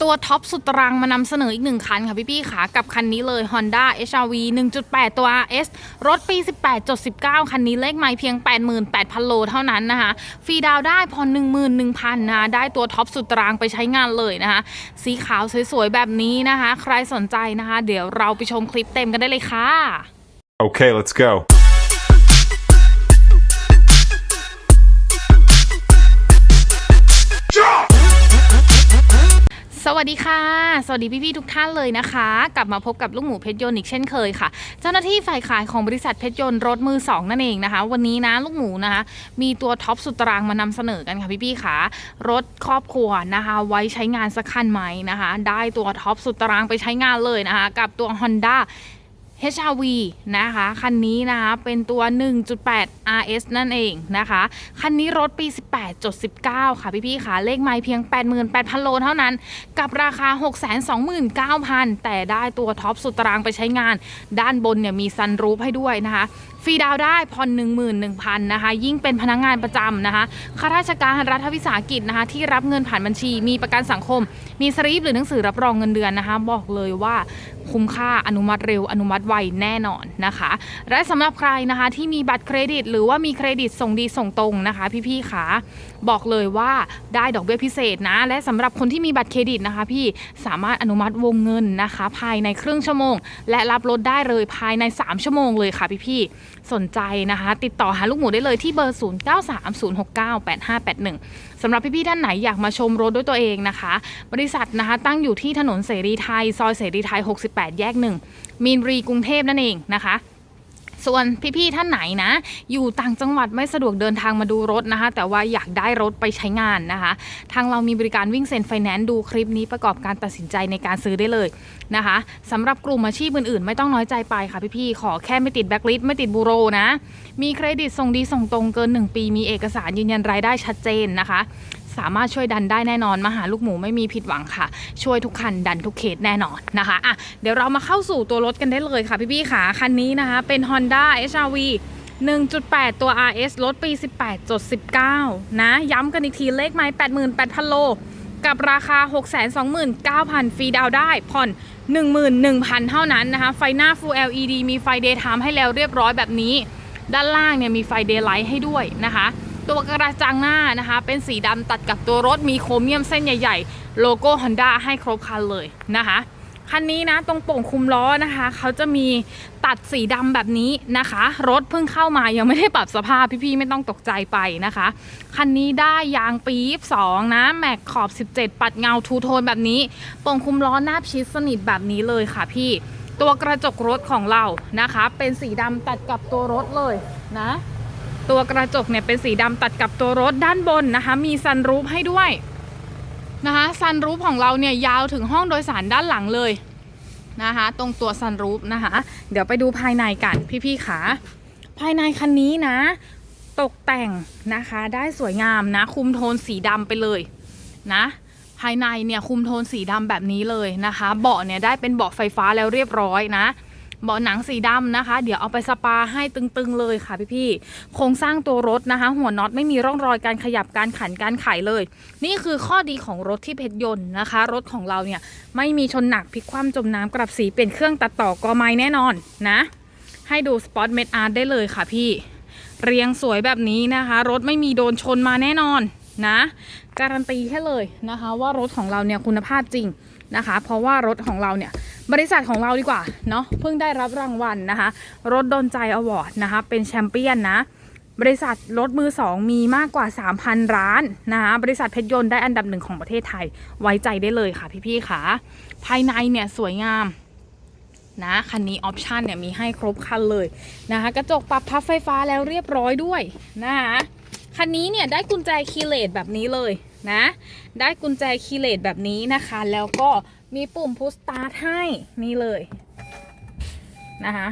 ตัวท็อปสุดตรังมานำเสนออีกหนึ่งคันค่ะพี่ๆค่ะกับคันนี้เลย Honda HRV 1.8 ตัว RS รถปี 18.19 คันนี้เลขไมล์เพียง 88,000 โลเท่านั้นนะคะ ฟรีดาวได้พอ11,000นะะได้ตัวท็อปสุดตรังไปใช้งานเลยนะคะ สีขาวสวยๆ แบบนี้นะคะ ใครสนใจนะคะ เดี๋ยวเราไปชมคลิปเต็มกันได้เลยค่ะ Okay, let's go. วัสดีค่ะ สวัสดีพี่ๆทุกท่านเลยนะคะ กลับมาพบกับลูกหมูเพชรยนต์อีกเช่นเคยค่ะ เจ้าหน้าที่ฝ่ายขายของบริษัทเพชรยนต์รถมือสองนั่นเองนะคะ วันนี้นะลูกหมูนะคะ มีตัวท็อปสุดตารางมานำเสนอกันค่ะพี่ๆค่ะ รถครอบครัวนะคะ ไว้ใช้งานสักคันไหมนะคะ ได้ตัวท็อปสุดตารางไปใช้งานเลยนะคะ กับตัว Honda HRV นะคะ คันนี้นะคะ เป็นตัว 1.8 RS นั่นเองนะคะ คันนี้รถปี 18.19 ค่ะพี่ๆค่ะ เลขไม้เพียง 88,000 โลเท่านั้น กับราคา 629,000 แต่ได้ตัวท็อปสุดตารางไปใช้งาน ด้านบนเนี่ยมีซันรูฟให้ด้วยนะคะ ฟรีดาวได้ผ่อน11,000นะคะ ยิ่งเป็นพนักงงานประจำนะคะข้าราชการรัฐวิสาหกิจนะคะ ที่รับเงินผ่านบัญชี มีประกันสังคม มีสลิปหรือหนังสือรับรองเงินเดือนนะคะ บอกเลยว่าคุ้มค่าอนุมัติเร็วอนุมัติไวแน่นอนนะคะ และสำหรับใครนะคะที่มีบัตรเครดิต หรือว่ามีเครดิตส่งดีส่งตรงนะคะ พี่ๆค่ะบอกเลยว่าได้ดอกเบี้ยพิเศษนะ และสำหรับคนที่มีบัตรเครดิตนะคะ พี่สามารถอนุมัติวงเงินนะคะ ภายในครึ่งชั่วโมง และรับรถได้เลยภายใน 3 ชั่วโมงเลยค่ะพี่ๆสนใจนะคะ ติดต่อหาลูกหมูได้เลยที่เบอร์ 0930698581สำหรับพี่ๆท่านไหนอยากมาชมรถด้วยตัวเองนะคะ บริษัทนะคะตั้งอยู่ที่ถนนเสรีไทย ซอยเสรีไทย 68 แยก 1 มีนบุรีกรุงเทพนั่นเองนะคะ ส่วนพี่ๆท่านไหนนะ อยู่ต่างจังหวัดไม่สะดวกเดินทางมาดูรถนะคะ แต่ว่าอยากได้รถไปใช้งานนะคะ ทางเรามีบริการวิ่งเซ็นไฟแนนซ์ดูคลิปนี้ประกอบการตัดสินใจในการซื้อได้เลยนะคะสำหรับกลุ่มอาชีพอื่นๆ ไม่ต้องน้อยใจไปค่ะพี่ๆขอแค่ไม่ติดแบ็คลิสต์ไม่ติดบูโรนะ มีเครดิตส่งดีส่งตรงเกิน 1 ปีมีเอกสารยืนยันรายได้ชัดเจนนะคะ สามารถช่วยดันได้แน่นอนมาหาลูกหมูไม่มีผิดหวังค่ะ ช่วยทุกคันดันทุกเคสแน่นอนนะคะอะเดี๋ยวเรามาเข้าสู่ตัวรถกันได้เลยค่ะพี่ๆค่ะคันนี้นะคะเป็น Honda HRV 1.8 ตัว RS รถปี 18.19 นะ ย้ำกันอีกทีเลขไม้ 88,000 โล กับราคา 629,000 ฟรีดาวได้ ผ่อน 11,000 เท่านั้นนะคะ ไฟหน้า Full LED มีไฟ Daytime ให้แล้วเรียบร้อยแบบนี้ ด้านล่างเนี่ยมีไฟ Daylight ให้ด้วยนะคะ ตัวกระจังหน้านะคะ เป็นสีดำตัดกับตัวรถมีโครเมียมเส้นใหญ่ๆ โลโก้ Honda ให้ครบคันเลยนะคะคันนี้นะตรงโป่งคุมล้อนะคะ เขาจะมีตัดสีดำแบบนี้นะคะ รถเพิ่งเข้ามายังไม่ได้ปรับสภาพพี่ๆไม่ต้องตกใจไปนะคะ คันนี้ได้ยางปี22นะแม็กขอบ 17 ปัดเงาทูโทนแบบนี้โป่งคุมล้อหน้าชิดสนิทแบบนี้เลยค่ะพี่ ตัวกระจกรถของเรานะคะ เป็นสีดำตัดกับตัวรถเลยนะ ตัวกระจกเนี่ยเป็นสีดำตัดกับตัวรถด้านบนนะคะ มีซันรูฟให้ด้วยนะคะซันรูฟของเราเนี่ยยาวถึงห้องโดยสารด้านหลังเลยนะคะ ตรงตัวซันรูฟนะคะ เดี๋ยวไปดูภายในกันพี่ๆขาภายในคันนี้นะ ตกแต่งนะคะได้สวยงามนะ คุมโทนสีดำไปเลยนะ ภายในเนี่ยคุมโทนสีดำแบบนี้เลยนะคะ เบาะเนี่ยได้เป็นเบาะไฟฟ้าแล้วเรียบร้อยนะ เบาะหนังสีดำนะคะ เดี๋ยวเอาไปสปาให้ตึงๆเลยค่ะพี่ๆโครงสร้างตัวรถนะคะ หัวน็อตไม่มีร่องรอยการขยับการขันการไขเลย นี่คือข้อดีของรถที่เพชรยนต์นะคะ รถของเราเนี่ยไม่มีชนหนักพลิกคว่ำจมน้ำกลับสีเปลี่ยนเครื่องตัดต่อกอไม้แน่นอนนะ ให้ดูสปอตเมดอาร์ตได้เลยค่ะพี่ เรียงสวยแบบนี้นะคะ รถไม่มีโดนชนมาแน่นอนนะการันตีแค่เลยนะคะว่ารถของเราเนี่ยคุณภาพจริงนะคะ เพราะว่ารถของเราเนี่ย บริษัทของเราดีกว่าเนาะเพิ่งได้รับรางวัลนะคะ รถดนใจอวอร์ดนะคะ เป็นแชมเปี้ยนนะ บริษัทรถมือสองมีมากกว่า 3,000 ร้านนะคะบริษัทเพชรยนต์ได้อันดับหนึ่งของประเทศไทยไว้ใจได้เลยค่ะพี่ๆค่ะ ภายในเนี่ยสวยงามนะคันนี้ออปชันเนี่ยมีให้ครบคันเลยนะคะ กระจกปรับพับไฟฟ้าแล้วเรียบร้อยด้วยนะคะคันนี้เนี่ยได้กุญแจคีย์เลสแบบนี้เลยนะ ได้กุญแจคีย์เลสแบบนี้นะคะ แล้วก็ มีปุ่มพุชสตาร์ทให้นี่เลยนะคะ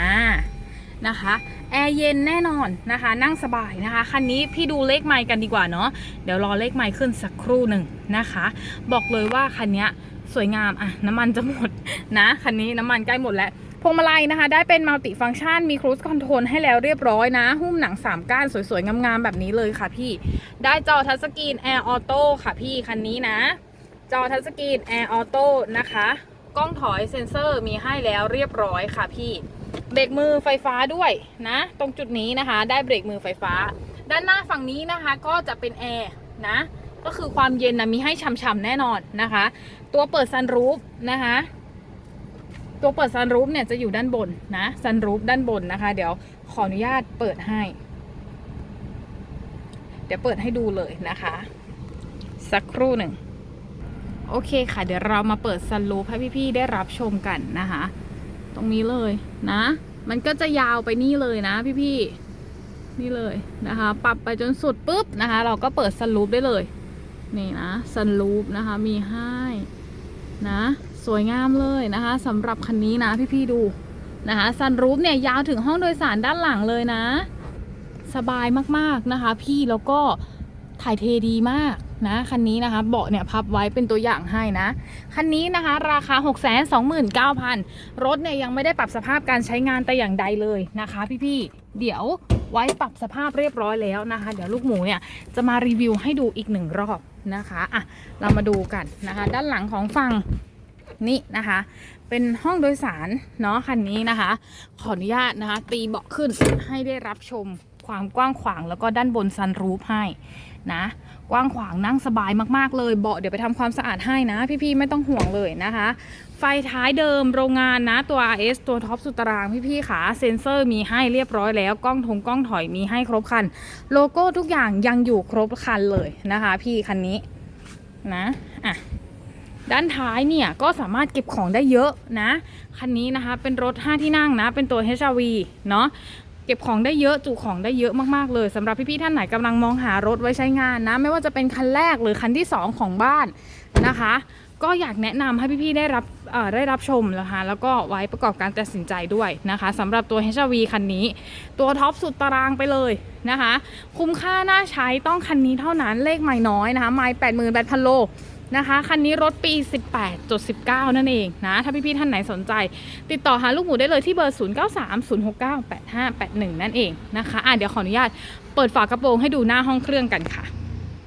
อ่านะคะแอร์เย็นแน่นอนนะคะ นั่งสบายนะคะ คันนี้พี่ดูเลขไมล์กันดีกว่าเนาะเดี๋ยวรอเลขไมล์ขึ้นสักครู่หนึ่งนะคะ บอกเลยว่าคันนี้สวยงามอะน้ำมันจะหมดนะคันนี้น้ำมันใกล้หมดแล้วพวงมาลัยนะคะ ได้เป็นมัลติฟัง c t ชันมีครู i คอนโทรลให้แล้วเรียบร้อยนะ หุ้มหนัง 3 ก้านสวยๆ งามๆ แบบนี้เลยค่ะพี่ ได้จอทัชสกรีน Air Auto ค่ะพี่คันนี้นะ จอทัชสกรีน Air Auto นะคะ กล้องถอยเซ็นเซอร์มีให้แล้วเรียบร้อยค่ะพี่ เบรกมือไฟฟ้าด้วยนะ ตรงจุดนี้นะคะ ได้เบรกมือไฟฟ้า ด้านหน้าฝั่งนี้นะคะ ก็จะเป็นแอร์นะ ก็คือความเย็นนะมีให้ช่ำๆแน่นอนนะคะ ตัวเปิดซันรูฟนะคะ ตัวเปิดซันรูฟเนี่ยจะอยู่ด้านบนนะซันรูฟด้านบนนะคะ เดี๋ยวขออนุญาตเปิดให้ เดี๋ยวเปิดให้ดูเลยนะคะ สักครู่หนึ่ง โอเคค่ะ เดี๋ยวเรามาเปิดซันรูฟให้พี่ๆได้รับชมกันนะคะ ตรงนี้เลยนะ มันก็จะยาวไปนี่เลยนะพี่ๆนี่เลยนะคะ ปรับไปจนสุดปุ๊บนะคะ เราก็เปิดซันรูฟได้เลย นี่นะซันรูฟนะคะมีให้นะ สวยงามเลยนะคะสำหรับคันนี้นะพี่ๆดูนะคะซันรูฟเนี่ยยาวถึงห้องโดยสารด้านหลังเลยนะ สบายมากๆนะคะ พี่แล้วก็ถ่ายเทดีมาก นะคันนี้นะคะเบาะเนี่ยพับไว้เป็นตัวอย่างให้นะ คันนี้นะคะ ราคา 6 2 9 0 0 0 รถเนี่ยยังไม่ได้ปรับสภาพการใช้งานแต่อย่างใดเลยนะคะ พี่ๆ เดี๋ยวไว้ปรับสภาพเรียบร้อยแล้วนะคะ เดี๋ยวลูกหมูเนี่ยจะมารีวิวให้ดูอีกหนึ่งรอบนะคะอะเรามาดูกันนะคะ ด้านหลังของฝั่งนี่นะคะ เป็นห้องโดยสารเนาะคันนี้นะคะ ขออนุญาตนะคะ ตีเบาะขึ้นให้ได้รับชมความกว้างขวางแล้วก็ด้านบนซันรูฟให้นะ กว้างขวางนั่งสบายมากๆเลยเบาะเดี๋ยวไปทำความสะอาดให้นะ พี่ๆไม่ต้องห่วงเลยนะคะ ไฟท้ายเดิมโรงงานนะตัว RS ตัวท็อปสุดตารางพี่ๆขาเซ็นเซอร์มีให้เรียบร้อยแล้วกล้องทงกล้องถอยมีให้ครบคัน โลโก้ทุกอย่างยังอยู่ครบคันเลยนะคะ พี่คันนี้นะอะด้านท้ายเนี่ยก็สามารถเก็บของได้เยอะนะ คันนี้นะคะเป็นรถ 5 ที่นั่งนะ เป็นตัว HRV เนาะ เก็บของได้เยอะจุของได้เยอะมากๆเลยสำหรับพี่ๆท่านไหนกำลังมองหารถไว้ใช้งานนะ ไม่ว่าจะเป็นคันแรกหรือคันที่ 2 ของบ้านนะคะ ก็อยากแนะนำให้พี่ๆได้รับได้รับชมนะคะแล้วก็ไว้ประกอบการตัดสินใจด้วยนะคะสำหรับตัว HRV คันนี้ ตัวท็อปสุดตารางไปเลยนะคะ คุ้มค่าน่าใช้ต้องคันนี้เท่านั้นเลขไม่น้อยนะคะไม่แปดหมื่นแปดพันโล นะคะ คันนี้รถปี 18.19 นั่นเองนะ ถ้าพี่ๆท่านไหนสนใจ ติดต่อหาลูกหมูได้เลยที่เบอร์ 0930698581 นั่นเองนะคะอะเดี๋ยวขออนุญาตเปิดฝากระโปรงให้ดูหน้าห้องเครื่องกันค่ะ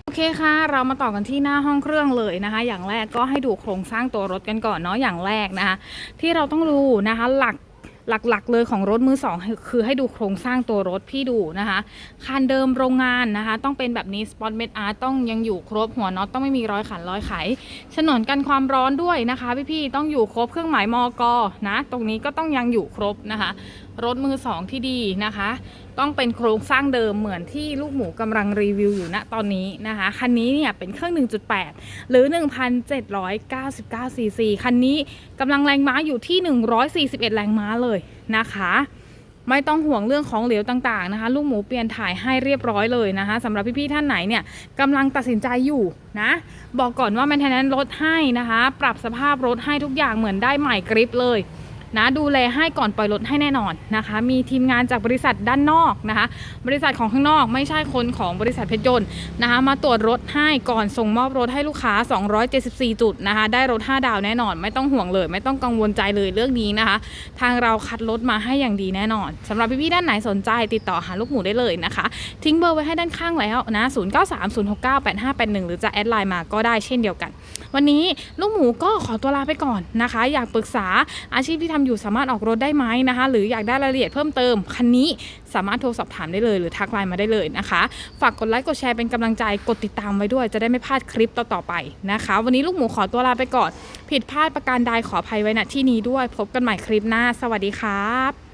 โอเคค่ะ เรามาต่อกันที่หน้าห้องเครื่องเลยนะคะ อย่างแรกก็ให้ดูโครงสร้างตัวรถกันก่อนเนาะอย่างแรกนะคะ ที่เราต้องดูนะคะ หลัก หลักๆ เลยของรถมือสองคือให้ดูโครงสร้างตัวรถพี่ดูนะคะคันเดิมโรงงานนะคะ ต้องเป็นแบบนี้สปอนเมดอาร์ต้องยังอยู่ครบหัวน็อตต้องไม่มีรอยขันรอยไขฉนวนกันความร้อนด้วยนะคะ พี่ๆต้องอยู่ครบเครื่องหมายมอกนะ ตรงนี้ก็ต้องยังอยู่ครบนะคะ รถมือสองที่ดีนะคะ ต้องเป็นโครงสร้างเดิมเหมือนที่ลูกหมูกำลังรีวิวอยู่ณตอนนี้นะคะ คันนี้เนี่ยเป็นเครื่อง 1.8 หรือ 1,799 ซีซี คันนี้กำลังแรงม้าอยู่ที่ 141 แรงม้าเลยนะคะไม่ต้องห่วงเรื่องของเหลวต่างๆนะคะ ลูกหมูเปลี่ยนถ่ายให้เรียบร้อยเลยนะคะสำหรับพี่ๆท่านไหนเนี่ยกำลังตัดสินใจอยู่นะบอกก่อนว่าแมนเทนแนนรถให้นะคะ ปรับสภาพรถให้ทุกอย่างเหมือนได้ใหม่กริปเลย นะดูแลให้ก่อนปล่อยรถให้แน่นอนนะคะ มีทีมงานจากบริษัทด้านนอกนะคะ บริษัทของข้างนอกไม่ใช่คนของบริษัทเพชรยนต์นะคะมาตรวจรถให้ก่อนส่งมอบรถให้ลูกค้า 274 จุดนะคะ ได้รถ 5 ดาวแน่นอน ไม่ต้องห่วงเลย ไม่ต้องกังวลใจเลยเรื่องนี้นะคะ ทางเราคัดรถมาให้อย่างดีแน่นอนสำหรับพี่ๆด้านไหนสนใจติดต่อหาลูกหมูได้เลยนะคะ ทิ้งเบอร์ไว้ให้ด้านข้างแล้วนะ 0930698581 หรือจะแอดไลน์มาก็ได้เช่นเดียวกันวันนี้ลูกหมูก็ขอตัวลาไปก่อนนะคะ อยากปรึกษาอาชีพที่ทำอยู่สามารถออกรถได้ไหมนะคะ หรืออยากได้รายละเอียดเพิ่มเติมคันนี้สามารถโทรสอบถามได้เลยหรือทักไลน์มาได้เลยนะคะ ฝากกดไลค์กดแชร์เป็นกำลังใจกดติดตามไว้ด้วย จะได้ไม่พลาดคลิปต่อๆไปนะคะ วันนี้ลูกหมูขอตัวลาไปก่อน ผิดพลาดประการใดขออภัยไว้ณที่นี้ด้วย พบกันใหม่คลิปหน้า สวัสดีครับ